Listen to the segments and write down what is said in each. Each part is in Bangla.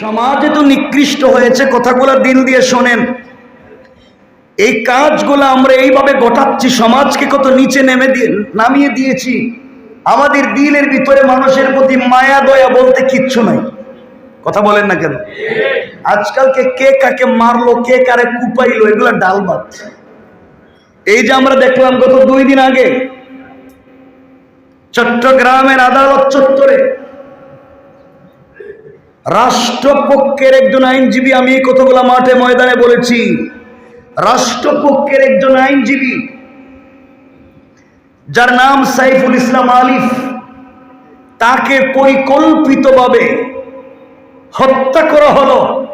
সমাজে তো নিকৃষ্ট হয়েছে কথাগুলো দিল দিয়ে শোনেন। এই কাজগুলো আমরা এইভাবে গোটাচ্ছি, সমাজকে কত নিচে নেমে দিয়ে, নামিয়ে দিয়েছি। আমাদের দিলের ভিতরে মানুষের প্রতি মায়া, দয়া বলতে কিচ্ছু নাই। কথা বলেন না কেন? আজকালকে কে কাকে মারলো, কে কারে কুপাইলো, এগুলো ডাল ভাত। এই যে আমরা দেখলাম গত দুই দিন আগে, চট্টগ্রামের আদালত চত্বরে রাষ্ট্রপক্ষের একজন আইনজীবী, আমি এই কথাগুলো মাঠে ময়দানে বলেছি। রাষ্ট্রপক্ষের একজন আইনজীবী, যার নাম সাইফুল ইসলাম আলিফ, তাকে পরিকল্পিতভাবে হত্যা করা হলো।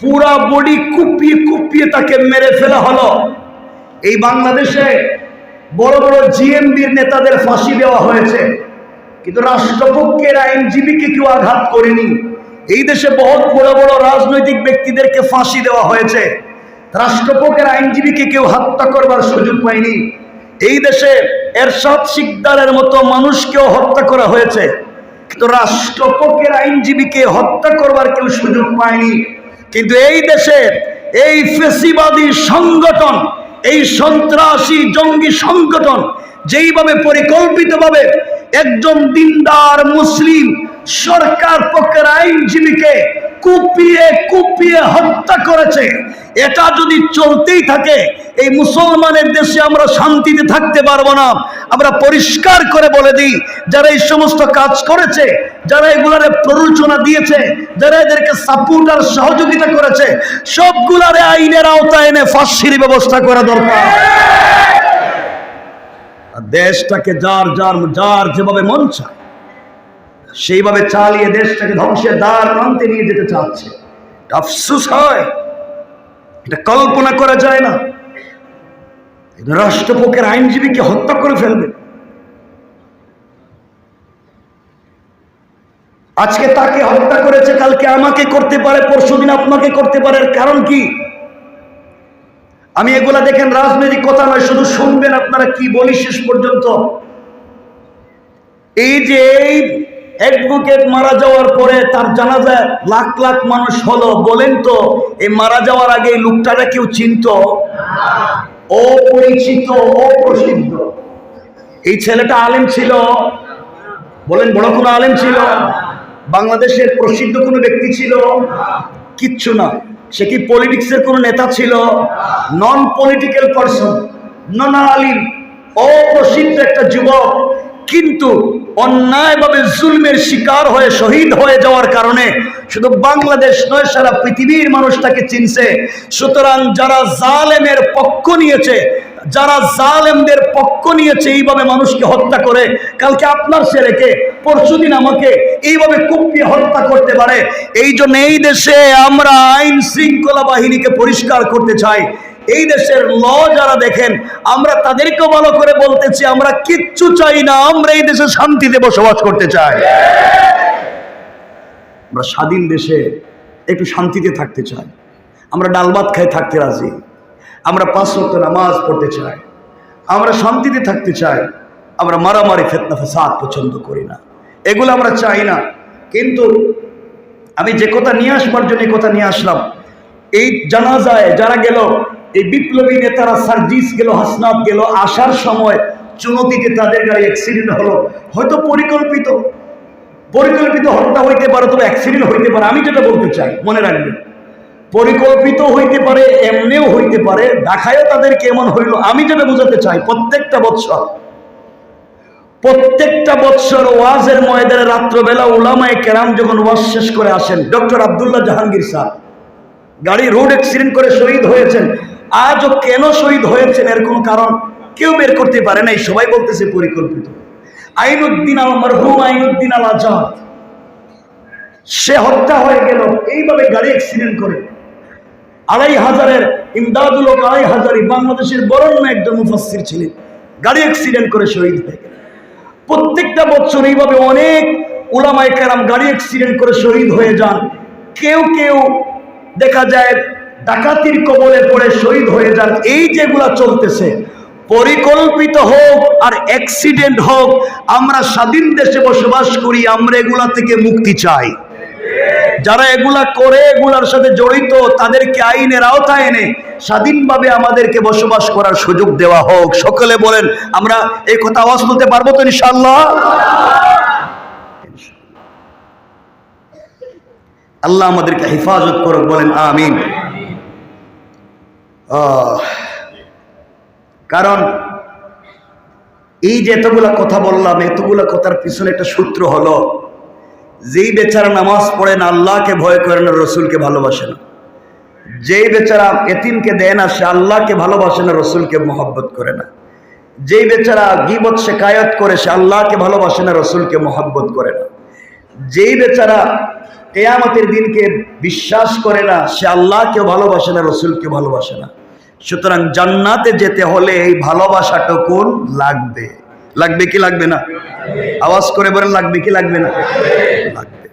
পুরা বডি কুপিয়ে কুপিয়ে তাকে মেরে ফেলা হলো। এই বাংলাদেশে বড় বড় জিএমবির নেতাদের ফাঁসি দেওয়া হয়েছে। কিন্তু রাষ্ট্রপক্ষের আইনজীবীকে কেউ আঘাত করেনি। এই দেশে বহুত বড় বড় রাজনৈতিক ব্যক্তিদেরকে ফাঁসি দেওয়া হয়েছে। রাষ্ট্রপক্ষের আইনজীবীকে কেউ হত্যা করবার সুযোগ পায়নি। এই দেশে এরশাদ শিকদারের মতো মানুষকেও হত্যা করা হয়েছে। কিন্তু রাষ্ট্রপক্ষের আইনজীবীকে হত্যা করবার কেউ সুযোগ পায়নি। কিন্তু এই দেশের এই ফেসিবাদী সংগঠন, এই সন্ত্রাসী জঙ্গি সংগঠন, যেইভাবে পরিকল্পিতভাবে একজন দিনদার মুসলিম সরকার পক্ষের আইনজীবীকে কুপিয়ে কুপিয়ে হত্যা করেছে। এটা যদি চলতেই থাকে, এই মুসলমানের দেশে আমরা শান্তিতে থাকতে পারব না। আমরা পরিষ্কার করে বলে দিই, যারা এই সমস্ত কাজ করেছে, যারা এগুলারে প্ররোচনা দিয়েছে, যারা এদেরকে সাপোর্ট আর সহযোগিতা করেছে, সবগুলারে আইনের আওতায় এনে ফাঁসির ব্যবস্থা করা দরকার। দেশটাকে যার যার যার যেভাবে মন চায় সেইভাবে চালিয়ে দেশটাকে ধ্বংসের দ্বার প্রান্তে নিয়ে যেতে চাচ্ছে। আফসুস হয়। এটা কল্পনা করা যায় না। রাষ্ট্রপক্ষের আইনজীবীকে হত্যা করে ফেলবে। আজকে তাকে হত্যা করেছে, কালকে আমাকে করতে পারে, পরশুদিন আপনাকে করতে পারে কারণ কি? আমি এগুলা দেখেন, রাজনৈতিক কথা নয়, শুধু শুনবেন আপনারা কি বলি শেষ পর্যন্ত। এই যে অ্যাডভোকেট মারা যাওয়ার পরে তার জানাজায় লাখ লাখ মানুষ হলো। বলেন তো, এই মারা যাওয়ার আগে লোকটারা কেউ চিনত? অপরিচিত, অপ্রসিদ্ধ। এই ছেলেটা আলেম ছিল। বলেন, বড় কোনো আলেম ছিল? বাংলাদেশের প্রসিদ্ধ কোনো ব্যক্তি ছিল? কিচ্ছু না। সে কি পলিটিক্সের কোনো নেতা ছিল? নন পলিটিক্যাল পারসন নন আলিম অপ্রসিদ্ধ একটা যুবক। কিন্তু অন্যায়ভাবে জুলমের শিকার হয়ে, শহীদ হয়ে যাওয়ার কারণে শুধু বাংলাদেশ নয়, সারা পৃথিবীর মানুষ তাকে চিনছে। সুতরাং যারা জালেমের পক্ষ নিয়েছে, যারা জালেমদের পক্ষ নিয়েছে, এইভাবে মানুষকে হত্যা করে, কালকে আপনার ছেলেকে, পরশুদিন আমাকে এইভাবে কুপিয়ে হত্যা করতে পারে। এই জন্য এই দেশে আমরা আইন শৃঙ্খলা বাহিনীকে পরিষ্কার করতে চাই। এই দেশের ল যারা দেখেন, আমরা তাদেরকে ভালো করে বলতেছি, আমরা কিচ্ছু চাই না, আমরা এই দেশে শান্তিতে বসবাস করতে চাই। আমরা স্বাধীন দেশে একটু শান্তিতে থাকতে চাই। আমরা ডাল ভাত খাই থাকতে রাজি। আমরা পাঁচ ওয়াক্ত নামাজ পড়তে চাই। আমরা শান্তিতে থাকতে চাই। আমরা মারামারি, ফেতনা, ফেসাদ পছন্দ করি না। এগুলো আমরা চাই না। কিন্তু আমি যে কথা নিয়ে আসবার জন্য কথা নিয়ে আসলাম, এই জানাজায় যারা গেল এই বিপ্লবী নেতারা সার্জিস গেল, হাসনাত গেল, আসার সময় চুনতিতে তাদের গাড়ি অ্যাক্সিডেন্ট হলো। হয়তো পরিকল্পিত পরিকল্পিত হত্যা হইতে পারে, তবে অ্যাক্সিডেন্ট হইতে পারে। আমি যেটা বলতে চাই, মনে রাখবেন, পরিকল্পিত হইতে পারে, এমনিও হইতে পারে দেখায়ও তাদেরকে এমন হইল। আমি যেটা বোঝাতে চাই, প্রত্যেকটা বৎসর প্রত্যেকটা বৎসর ওয়াজের ময়দানে রাত্রবেলা উলামায় কেরাম যখন ওয়াজ শেষ করে আসেন, ডক্টর আবদুল্লাহ জাহাঙ্গীর স্যার, গাড়ি রোড অ্যাক্সিডেন্ট করে শহীদ হয়েছেন আজও কেন শহীদ হয়েছেন এর কারণ কেউ বের করতে পারে নাই, সবাই বলতেছে পরিকল্পিত। আইনুদ্দিন আল মরহুম, আইনুদ্দিন আল আজাদ, সে হত্যা হয়ে গেল, এইভাবে গাড়ি অ্যাক্সিডেন্ট করে। আড়াই হাজারের ইমদাদুল আড়াই হাজারই বাংলাদেশের বরণ্য একজন মুফাসির ছিলেন। গাড়ি অ্যাক্সিডেন্ট করে শহীদ হয়ে গেল প্রত্যেকটা বছর এইভাবে অনেক ওলামায় কেরাম গাড়ি অ্যাক্সিডেন্ট করে শহীদ হয়ে যান। কেউ কেউ দেখা যায় ডাকাতির কবলে পড়ে শহীদ হয়ে যান। এই যেগুলা চলতেছে, পরিকল্পিত হোক আর অ্যাক্সিডেন্ট হোক, আমরা স্বাধীন দেশে বসবাস করি, আমরা এগুলা থেকে মুক্তি চাই। যারা এগুলা করে, এগুলার সাথে জড়িত, তাদেরকে আইনের আওতায় এনে স্বাধীনভাবে আমাদেরকে বসবাস করার সুযোগ দেওয়া হোক। সকলে বলেন, আমরা এই কথা আওয়াজ তুলতে পারব তো ইনশাল্লাহ আল্লাহ আমাদেরকে হেফাজত করুক, বলেন আমিন। কারণ এই যে এতগুলা কথা বললাম, এতগুলা কথার পিছনে একটা সূত্র হলো, যেই বেচারা নামাজ পড়ে না, আল্লাহকে ভয় করে না, রসুলকে ভালোবাসে না। যেই বেচারা এতিমকে দেয় না, সে আল্লাহকে ভালোবাসে না, রসুলকে মহব্বত করে না। যেই বেচারা গিবত শেখায়ত করে, সে আল্লাহকে ভালোবাসে না, রসুলকে মহব্বত করে না। যেই বেচারা কেয়ামতের দিনকে বিশ্বাস করে না, সে আল্লাহকেও ভালোবাসে না, রসুলকে ভালোবাসে না। সুতরাং জান্নাতে যেতে হলে এই ভালোবাসাটুকুন লাগবে। লাগবে কি লাগবে না? আওয়াজ করে বলেন, লাগবে কি লাগবে না? লাগবে।